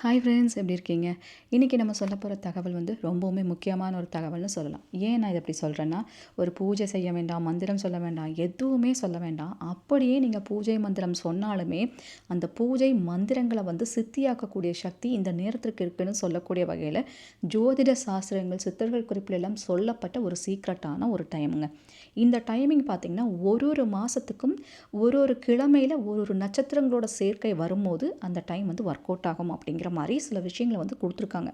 Hi friends எப்படி இருக்கீங்க? இன்றைக்கி நம்ம சொல்ல போகிற தகவல் வந்து ரொம்பவுமே முக்கியமான ஒரு தகவல்னு சொல்லலாம். ஏன் நான் இதை எப்படி சொல்கிறேன்னா ஒரு பூஜை செய்ய வேண்டாம் மந்திரம் சொல்ல வேண்டாம் எதுவுமே சொல்ல வேண்டாம். அப்படியே நீங்கள் பூஜை மந்திரம் சொன்னாலுமே அந்த பூஜை மந்திரங்களை வந்து சித்தியாக்கக்கூடிய சக்தி இந்த நேரத்திற்கு இருக்குன்னு சொல்லக்கூடிய வகையில் ஜோதிட சாஸ்திரங்கள் சித்தர்கள் குறிப்பில் எல்லாம் சொல்லப்பட்ட ஒரு சீக்ரெட்டான ஒரு டைமுங்க இந்த டைமிங் பார்த்திங்கன்னா ஒரு ஒரு மாதத்துக்கும் ஒரு ஒரு கிழமையில் ஒரு ஒரு நட்சத்திரங்களோட சேர்க்கை வரும்போது அந்த டைம் வந்து ஒர்க் அவுட் ஆகும் அப்படிங்கிற மாதிரி சில விஷயங்களை வந்து கொடுத்துருக்காங்க.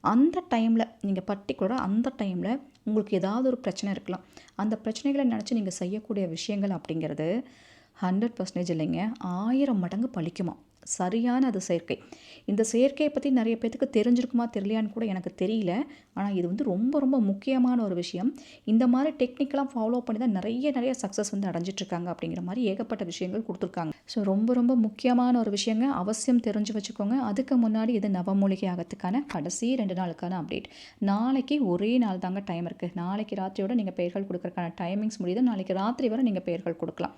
அந்த டைமில் நீங்கள் பர்டிகுலராக அந்த டைமில் உங்களுக்கு ஏதாவது ஒரு பிரச்சனை இருக்கலாம். அந்த பிரச்சனைகளை நினச்சி நீங்கள் செய்யக்கூடிய விஷயங்கள் அப்படிங்கிறது ஹண்ட்ரட் பர்சன்டேஜ் இல்லைங்க ஆயிரம் மடங்கு பழிக்குமா சரியான அது செயற்கை. இந்த செயற்கையை பற்றி நிறைய பேத்துக்கு தெரிஞ்சிருக்குமா தெரியலையான்னு கூட எனக்கு தெரியல. ஆனால் இது வந்து ரொம்ப ரொம்ப முக்கியமான ஒரு விஷயம். இந்த மாதிரி டெக்னிக்கலாக ஃபாலோ பண்ணி தான் நிறைய நிறைய சக்ஸஸ் வந்து அடைஞ்சிட்ருக்காங்க அப்படிங்கிற மாதிரி ஏகப்பட்ட விஷயங்கள் கொடுத்துருக்காங்க. ஸோ ரொம்ப ரொம்ப முக்கியமான ஒரு விஷயங்க. அவசியம் தெரிஞ்சு வச்சுக்கோங்க. அதுக்கு முன்னாடி இது நவமூலிகை ஆகத்துக்கான கடைசி ரெண்டு நாளுக்கான அப்டேட் நாளைக்கு ஒரே நாள் தாங்க டைம் இருக்குது நாளைக்கு ராத்திரியோட நீங்கள் பெயர்கள் கொடுக்கறதுக்கான டைமிங்ஸ் முடியுது. நாளைக்கு ராத்திரி வரை நீங்கள் பெயர்கள் கொடுக்கலாம்.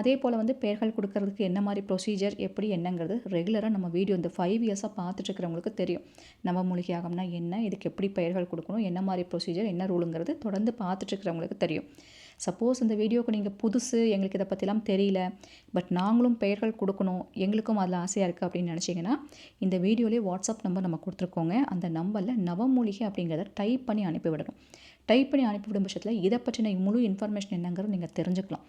அதே போல் வந்து பெயர்கள் கொடுக்கறதுக்கு என்ன மாதிரி ப்ரொசீஜர் எப்படி என்னங்கிறது ரெகுலராக நம்ம வீடியோ இந்த ஃபைவ் இயர்ஸாக பார்த்துட்ருக்கிறவங்களுக்கு தெரியும். நம்ம மூலிகையாகம்னா என்ன இதுக்கு எப்படி பெயர்கள் கொடுக்கணும் என்ன மாதிரி ப்ரொசீஜர் என்ன ரூலுங்கிறது தொடர்ந்து பார்த்துட்ருக்கிறவங்களுக்கு தெரியும். சப்போஸ் இந்த வீடியோவுக்கு நீங்கள் புதுசு எங்களுக்கு இதை பற்றிலாம் தெரியல பட் நாங்களும் பெயர்கள் கொடுக்கணும் எங்களுக்கும் அதில் ஆசையாக இருக்குது அப்படின்னு நினச்சிங்கன்னா இந்த வீடியோலேயே வாட்ஸ்அப் நம்பர் நம்ம கொடுத்துருக்கோங்க. அந்த நம்பரில் நவமூலிகை அப்படிங்கிறத டைப் பண்ணி அனுப்பிவிடணும். டைப் பண்ணி அனுப்பிவிடும் பட்சத்தில் இதை பற்றின முழு இன்ஃபர்மேஷன் என்னங்கிறது நீங்கள் தெரிஞ்சுக்கலாம்.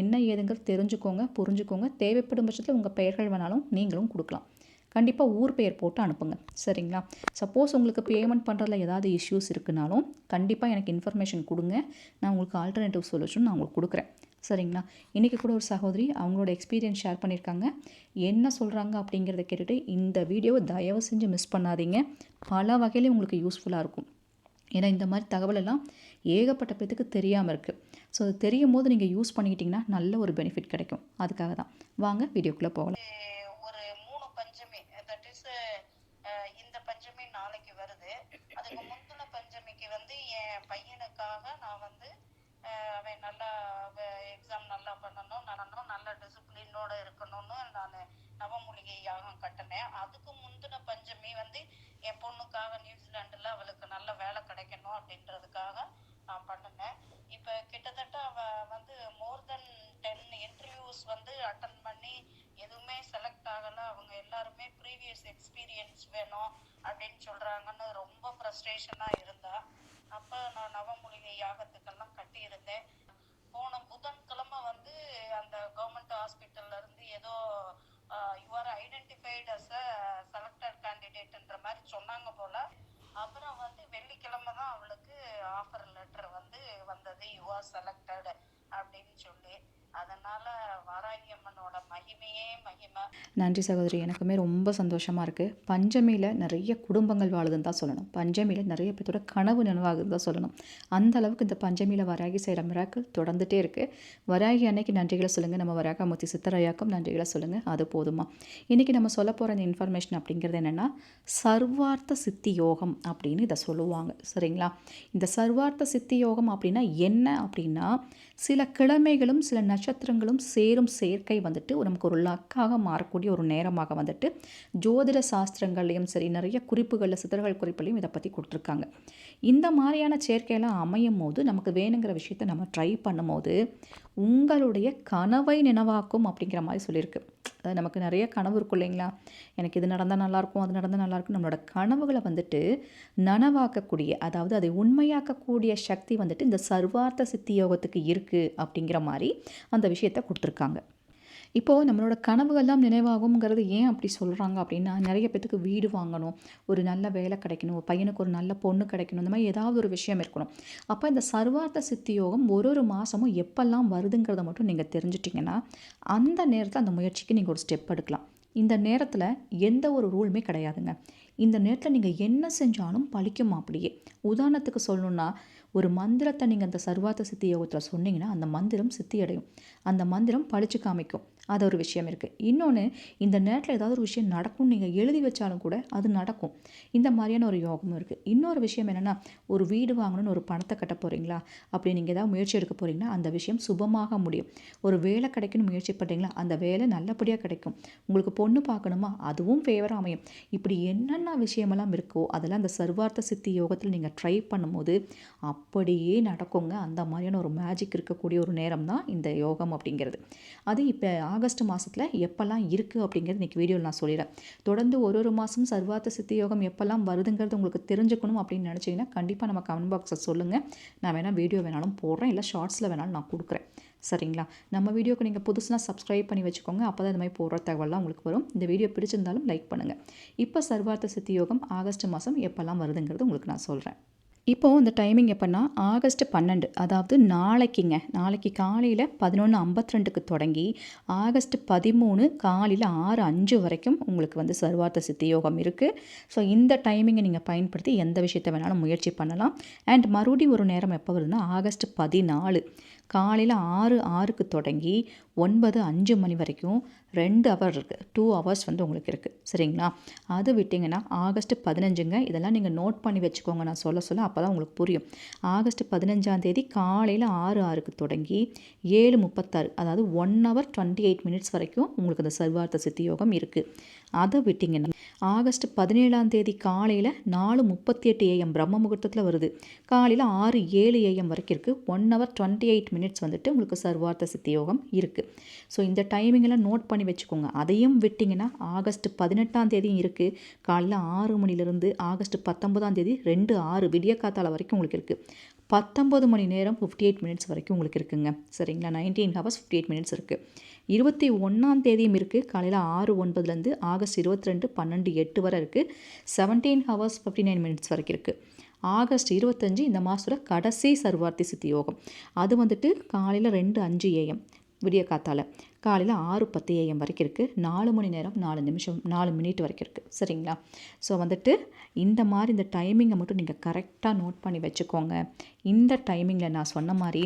என்ன ஏதுங்கிறது தெரிஞ்சுக்கோங்க புரிஞ்சுக்கோங்க. தேவைப்படும் பட்சத்தில் உங்கள் பெயர்கள் வேணாலும் நீங்களும் கொடுக்கலாம். கண்டிப்பாக ஊர் பெயர் போட்டு அனுப்புங்க. சரிங்களா? சப்போஸ் உங்களுக்கு பேமெண்ட் பண்ணுறதுல ஏதாவது இஷ்யூஸ் இருக்குனாலும் கண்டிப்பாக எனக்கு இன்ஃபர்மேஷன் கொடுங்க. நான் உங்களுக்கு ஆல்டர்னேட்டிவ் சொல்யூஷன் நான் உங்களுக்கு கொடுக்குறேன். சரிங்களா? இன்றைக்கி கூட ஒரு சகோதரி அவங்களோட எக்ஸ்பீரியன்ஸ் ஷேர் பண்ணியிருக்காங்க. என்ன சொல்கிறாங்க அப்படிங்கிறத கேட்டுட்டு இந்த வீடியோவை தயவு செஞ்சு மிஸ் பண்ணாதீங்க. பல வகையிலையும் உங்களுக்கு யூஸ்ஃபுல்லாக இருக்கும். ஏன்னா இந்த மாதிரி தகவலெல்லாம் ஏகப்பட்ட பேத்துக்கு தெரியாமல் இருக்குது ஸோ அது தெரியும் போது நீங்கள் யூஸ் பண்ணிக்கிட்டிங்கன்னா நல்ல ஒரு பெனிஃபிட் கிடைக்கும். அதுக்காக தான் வாங்க வீடியோக்குள்ளே போகலாம் ஒரு மூணு பஞ்சமி தட் இஸ் இந்த பஞ்சமி நாளைக்கு வருது அதுக்கு முந்தின பஞ்சமிக்கு வந்து என் பையனுக்காக நான் வந்து அஹ், அவன் நல்லா எக்ஸாம் நல்லா பண்ணணும் நடணும் நல்ல டிசிப்ளினோட இருக்கணும்னு நான் நவமூலிகை யாகம் கட்டினேன் அதுக்கு முந்தின பஞ்சமி வந்து என் பொண்ணுக்காக நியூசிலாண்டுல அவளுக்கு நல்ல வேலை கிடைக்கணும் அப்படின்றதுக்காக நான் பண்ணினேன் இப்போ கிட்டத்தட்ட அவ வந்து மோர் தென் டென் இன்டர்வியூஸ் வந்து அட்டன் பண்ணி எதுவுமே செலக்ட் ஆகல அவங்க எல்லாருமே ப்ரீவியஸ் எக்ஸ்பீரியன்ஸ் வேணும் அப்படின்னு ரொம்ப ஃப்ரஸ்ட்ரேஷனா இருந்தா அப்ப நான் நவமூலிகை யாகத்துக்கெல்லாம் கட்டியிருந்தேன். போன புதன்கிழமை வந்து அந்த கவர்மெண்ட் ஹாஸ்பிட்டல்ல இருந்து ஏதோ your identified identified as a selected கேண்டிடேட்ன்ற மாதிரி சொன்னாங்க போல. அப்புறம் வந்து வெள்ளிக்கிழமை தான் அவளுக்கு ஆஃபர் லெட்டர் வந்து வந்தது. யுவர் செலக்டட் அப்படின்னு சொல்லி. அதனால வாராகியம்மனோட நன்றி சகோதரி. எனக்குமே ரொம்ப சந்தோஷமாக இருக்குது பஞ்சமியில் நிறைய குடும்பங்கள் வாழுதுன்னு தான் சொல்லணும். பஞ்சமியில் நிறைய பேர்த்தோட கனவு நினைவாகுதுன்னு தான் சொல்லணும். அந்த அளவுக்கு இந்த பஞ்சமியில் வராகி செய்கிற மிராக்கள் தொடர்ந்துட்டே இருக்குது வராகி அன்னைக்கு நன்றிகளை சொல்லுங்கள் நம்ம வராகமூர்த்தி சித்தரையாக்கும் நன்றிகளை சொல்லுங்கள் அது போதுமா? இன்றைக்கி நம்ம சொல்ல போகிற இந்த இன்ஃபர்மேஷன் அப்படிங்கிறது என்னென்னா சர்வார்த்த சித்தி யோகம் அப்படின்னு இதை சொல்லுவாங்க. சரிங்களா? இந்த சர்வார்த்த சித்தி யோகம் அப்படின்னா என்ன அப்படின்னா சில கிழமைகளும் சில நட்சத்திரங்களும் சேரும் சேர்க்கை வந்துட்டு நமக்கு ஒரு லக்காக மாறக்கூடிய ஒரு நேரமாக வந்துட்டு ஜோதிட சாஸ்திரங்கள்லையும் சரி நிறைய குறிப்புகளில் சித்தர்கள் குறிப்புலையும் இதை பற்றி கொடுத்துருக்காங்க. இந்த மாதிரியான சேர்க்கையெல்லாம் அமையும் போது நமக்கு வேணுங்கிற விஷயத்த நம்ம ட்ரை பண்ணும்போது உங்களுடைய கனவை நினைவாக்கும் அப்படிங்கிற மாதிரி சொல்லியிருக்கு. அது நமக்கு நிறைய கனவு இருக்கும் இல்லைங்களா? எனக்கு இது நடந்தால் நல்லாயிருக்கும் அது நடந்தால் நல்லாயிருக்கும் நம்மளோட கனவுகளை வந்துட்டு நனவாக்கக்கூடிய அதாவது அதை உண்மையாக்கக்கூடிய சக்தி வந்துட்டு இந்த சர்வார்த்த சித்தி யோகத்துக்கு இருக்குது அப்படிங்கிற மாதிரி அந்த விஷயத்தை கொடுத்துருக்காங்க. இப்போது நம்மளோட கனவுகள்லாம் நினைவாகுங்கிறது ஏன் அப்படி சொல்கிறாங்க அப்படின்னா நிறைய பேத்துக்கு வீடு வாங்கணும் ஒரு நல்ல வேலை கிடைக்கணும் ஒரு பையனுக்கு ஒரு நல்ல பொண்ணு கிடைக்கணும் இந்த மாதிரி ஏதாவது ஒரு விஷயம் இருக்கணும். அப்போ இந்த சர்வார்த்த சித்தி யோகம் ஒரு ஒரு மாதமும் எப்பெல்லாம் வருதுங்கிறத மட்டும் நீங்கள் தெரிஞ்சிட்டிங்கன்னா அந்த நேரத்தில் அந்த முயற்சிக்கு நீங்கள் ஒரு ஸ்டெப் எடுக்கலாம். இந்த நேரத்தில் எந்த ஒரு ரூலுமே கிடையாதுங்க. இந்த நேரத்தில் நீங்கள் என்ன செஞ்சாலும் பழிக்கும் அப்படியே உதாரணத்துக்கு சொல்லணுன்னா ஒரு மந்திரத்தை நீங்கள் அந்த சர்வார்த்த சித்தி யோகத்தில் சொன்னீங்கன்னா அந்த மந்திரம் சித்தி அடையும் அந்த மந்திரம் பழிச்சு காமிக்கும். அது ஒரு விஷயம் இருக்குது இன்னொன்று இந்த நேரத்தில் ஏதாவது ஒரு விஷயம் நடக்கும்னு நீங்கள் எழுதி வச்சாலும் கூட அது நடக்கும். இந்த மாதிரியான ஒரு யோகமும் இருக்குது இன்னொரு விஷயம் என்னென்னா ஒரு வீடு வாங்கணும்னு ஒரு பணத்தை கட்ட போகிறீங்களா அப்படி நீங்கள் ஏதாவது முயற்சி எடுக்க போகிறீங்கன்னா அந்த விஷயம் சுபமாக முடியும். ஒரு வேலை கிடைக்கணும்னு முயற்சி பண்ணுறீங்களா அந்த வேலை நல்லபடியாக கிடைக்கும். உங்களுக்கு பொண்ணு பார்க்கணுமா? அதுவும் ஃபேவராக அமையும். இப்படி என்னென்ன விஷயமெல்லாம் இருக்கோ அதெல்லாம் அந்த சர்வார்த்த சித்தி யோகத்தில் நீங்கள் ட்ரை பண்ணும்போது அப்படியே நடக்குங்க. அந்த மாதிரியான ஒரு மேஜிக் இருக்கக்கூடிய ஒரு நேரம் தான் இந்த யோகம் அப்படிங்கிறது. அது இப்போ ஆகஸ்ட் மாதத்தில் எப்போல்லாம் இருக்குது அப்படிங்கிறது இன்றைக்கி வீடியோவில் நான் சொல்லிடுறேன். தொடர்ந்து ஒரு ஒரு மாதம் சர்வார்த்த சித்தி யோகம் எப்போல்லாம் வருதுங்கிறது உங்களுக்கு தெரிஞ்சுக்கணும் அப்படின்னு நினச்சிங்கன்னா கண்டிப்பாக நம்ம கமெண்ட் பாக்ஸை சொல்லுங்கள் நான் வேணால் வீடியோ வேணாலும் போடுறேன். இல்லை ஷார்ட்ஸில் வேணாலும் நான் கொடுக்குறேன். சரிங்களா? நம்ம வீடியோக்கு நீங்கள் புதுசுனா சப்ஸ்கிரைப் பண்ணி வச்சுக்கோங்க. அப்போ தான் இந்த மாதிரி போடுற தகவலாம் உங்களுக்கு வரும். இந்த வீடியோ பிடிச்சிருந்தாலும் லைக் பண்ணுங்கள் இப்போ சர்வார்த்த சித்தி யோகம் ஆகஸ்ட் மாதம் எப்போல்லாம் வருதுங்கிறது உங்களுக்கு நான் சொல்கிறேன் இப்போது இந்த டைமிங் எப்போன்னா ஆகஸ்ட் பன்னெண்டு அதாவது நாளைக்குங்க. நாளைக்கு காலையில் பதினொன்று ஐம்பத்தி ரெண்டுக்கு தொடங்கி ஆகஸ்ட் பதிமூணு காலையில் ஆறு அஞ்சு வரைக்கும் உங்களுக்கு வந்து சர்வார்த்த சித்தி யோகம் இருக்குது ஸோ இந்த டைமிங்கை நீங்கள் பயன்படுத்தி எந்த விஷயத்தை வேணாலும் முயற்சி பண்ணலாம். அண்ட் மறுபடியும் ஒரு நேரம் எப்போ வருதுன்னா ஆகஸ்ட் பதினாலு காலையில் ஆறு ஆறுக்கு தொடங்கி ஒன்பது அஞ்சு மணி வரைக்கும் ரெண்டு ஹவர் இருக்குது டூ ஹவர்ஸ் வந்து உங்களுக்கு இருக்குது சரிங்களா? அது விட்டிங்கன்னா ஆகஸ்ட் பதினஞ்சுங்க. இதெல்லாம் நீங்கள் நோட் பண்ணி வச்சுக்கோங்க. நான் சொல்ல சொல்ல அப்போ தான் உங்களுக்கு புரியும். ஆகஸ்ட் பதினஞ்சாம் தேதி காலையில் ஆறு ஆறுக்கு தொடங்கி ஏழு முப்பத்தாறு அதாவது one hour twenty eight minutes வரைக்கும் உங்களுக்கு அந்த சர்வார்த்த சித்தி யோகம் இருக்குது அதை விட்டிங்கன்னா ஆகஸ்ட் பதினேழாம் தேதி காலையில் நாலு முப்பத்தி எட்டு ஏஎம் பிரம்ம முகூர்த்தத்தில் வருது. காலையில் ஆறு ஏழு ஏஎம் வரைக்கும் இருக்குது one hour twenty eight minutes வந்துட்டு உங்களுக்கு சர்வார்த்த சித்தி யோகம் இருக்குது ஸோ இந்த டைமிங்கெல்லாம் நோட் பண்ணி வச்சுக்கோங்க. அதையும் விட்டிங்கன்னா ஆகஸ்ட் பதினெட்டாம் தேதியும் இருக்குது காலையில் ஆறு மணிலேருந்து ஆகஸ்ட் பத்தொன்பதாம் தேதி ரெண்டு ஆறு விடிய காத்தால வரைக்கும் உங்களுக்கு இருக்குது பத்தொம்பது மணி நேரம் ஃபிஃப்டி எயிட் மினிட்ஸ் வரைக்கும் உங்களுக்கு இருக்குங்க. சரிங்களா? Nineteen hours fifty eight minutes இருக்குது இருபத்தி ஒன்றாம் தேதியும் இருக்குது காலையில் ஆறு ஒன்பதுலேருந்து ஆகஸ்ட் இருபத்தி ரெண்டு பன்னெண்டு எட்டு வரை இருக்குது seventeen hours fifty nine minutes வரைக்கும் இருக்குது ஆகஸ்ட் இருபத்தஞ்சு இந்த மாதத்தோட கடைசி சர்வார்த்தி சித்தி யோகம். அது வந்துட்டு காலையில் ரெண்டு அஞ்சு ஏஎம் விடிய காத்தால். காலையில் ஆறு பத்து ஏஎம் வரைக்கும் இருக்குது நாலு மணி நேரம் நாலு நிமிஷம் நாலு மினிட் வரைக்கும் இருக்குது சரிங்களா? ஸோ வந்துட்டு இந்த மாதிரி இந்த டைமிங்கை மட்டும் நீங்கள் கரெக்டாக நோட் பண்ணி வச்சுக்கோங்க. இந்த டைமிங்கில் நான் சொன்ன மாதிரி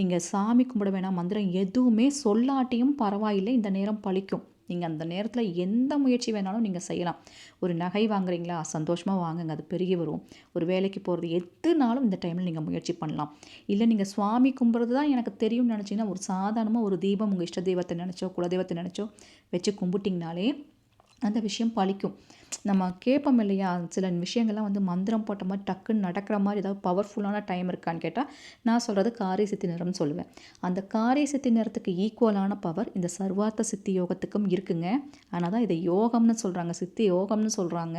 நீங்கள் சாமி கும்பிட வேணாம் மந்திரம் எதுவுமே சொல்லாட்டியும் பரவாயில்லை இந்த நேரம் பழிக்கும். நீங்கள் அந்த நேரத்தில் எந்த முயற்சி வேணாலும் நீங்கள் செய்யலாம். ஒரு நகை வாங்குறீங்களா? சந்தோஷமாக வாங்குங்க. அது பெருகி வரும். ஒரு வேலைக்கு போகிறது எதுனாலும் இந்த டைமில் நீங்கள் முயற்சி பண்ணலாம். இல்லை நீங்கள் சுவாமி கும்பிட்றது தான் எனக்கு தெரியும்னு நினச்சிங்கன்னா ஒரு சாதாரணமாக ஒரு தீபம் உங்கள் இஷ்ட தெய்வத்தை நினச்சோ குலதெய்வத்தை நினச்சோ வச்சு கும்பிட்டிங்கனாலே அந்த விஷயம் பழிக்கும். நம்ம கேட்போம் இல்லையா? சில விஷயங்கள்லாம் வந்து மந்திரம் போட்ட மாதிரி டக்குன்னு நடக்கிற மாதிரி ஏதாவது பவர்ஃபுல்லான டைம் இருக்கான்னு கேட்டால் நான் சொல்கிறது காரிய சித்தி நிறம்னு சொல்லுவேன். அந்த காரிய சித்தி நிறத்துக்கு ஈக்குவலான பவர் இந்த சர்வார்த்த சித்தி யோகத்துக்கும் இருக்குங்க. ஆனால் தான் இதை யோகம்னு சொல்கிறாங்க சித்தி யோகம்னு சொல்கிறாங்க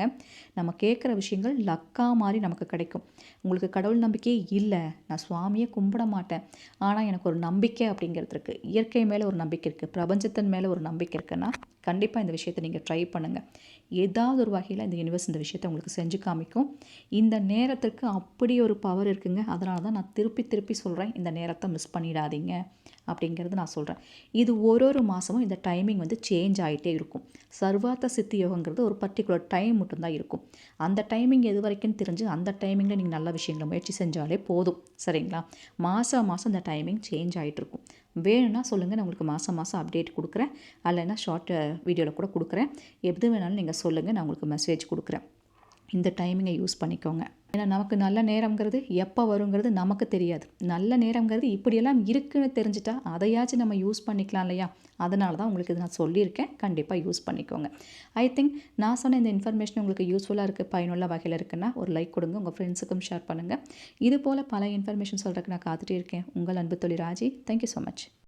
நம்ம கேட்குற விஷயங்கள் லக்கா மாதிரி நமக்கு கிடைக்கும். உங்களுக்கு கடவுள் நம்பிக்கையே இல்லை நான் சுவாமியை கும்பிட மாட்டேன். ஆனால் எனக்கு ஒரு நம்பிக்கை அப்படிங்கிறது இருக்குது இயற்கை மேலே ஒரு நம்பிக்கை இருக்குது பிரபஞ்சத்தின் மேலே ஒரு நம்பிக்கை இருக்குன்னா கண்டிப்பாக இந்த விஷயத்தை நீங்கள் ட்ரை பண்ணுங்கள் ஏதாவது ஒரு வகையில் இந்த யூனிவர்ஸ் இந்த விஷயத்தை உங்களுக்கு செஞ்சு காமிக்கும். இந்த நேரத்துக்கு அப்படி ஒரு பவர் இருக்குங்க. அதனால தான் நான் திருப்பி திருப்பி சொல்கிறேன் இந்த நேரத்தை மிஸ் பண்ணிடாதீங்க. அப்படிங்கிறது நான் சொல்கிறேன் இது ஒரு ஒரு மாதமும் இந்த டைமிங் வந்து சேஞ்ச் ஆகிட்டே இருக்கும். சர்வார்த்த சித்தி யோகங்கிறது ஒரு பர்டிகுலர் டைம் மட்டும்தான் இருக்கும். அந்த டைமிங் எது வரைக்கும் தெரிஞ்சு அந்த டைமிங்கில் நீங்கள் நல்ல விஷயங்களை முயற்சி செஞ்சாலே போதும். சரிங்களா? மாதம் மாதம் இந்த டைமிங் சேஞ்ச் ஆகிட்டு இருக்கும். வேணும்னா சொல்லுங்கள் நான் உங்களுக்கு மாதம் மாதம் அப்டேட் கொடுக்குறேன். இல்லைன்னா ஷார்ட் வீடியோவில் கூட கொடுக்குறேன். எது வேணாலும் நீங்கள் சொல்லுங்கள் நான் உங்களுக்கு மெசேஜ் கொடுக்குறேன். இந்த டைமிங்கை யூஸ் பண்ணிக்கோங்க. ஏன்னா நமக்கு நல்ல நேரங்கிறது எப்போ வருங்கிறது நமக்கு தெரியாது. நல்ல நேரங்கிறது இப்படியெல்லாம் இருக்குன்னு தெரிஞ்சிட்டா அதையாச்சும் நம்ம யூஸ் பண்ணிக்கலாம் இல்லையா? அதனால தான் உங்களுக்கு இது நான் சொல்லியிருக்கேன். கண்டிப்பாக யூஸ் பண்ணிக்கோங்க. ஐ திங்க் நான் சொன்ன இந்த இன்ஃபர்மேஷன் உங்களுக்கு யூஸ்ஃபுல்லாக இருக்குது பயனுள்ள வகையில் இருக்குன்னா ஒரு லைக் கொடுங்க உங்கள் ஃப்ரெண்ட்ஸுக்கும் ஷேர் பண்ணுங்கள் இது போல் பல இன்ஃபர்மேஷன் சொல்கிறதுக்கு நான் காத்துட்டே இருக்கேன். உங்கள் அன்பு தொழில் ராஜி தேங்க்யூ ஸோ மச்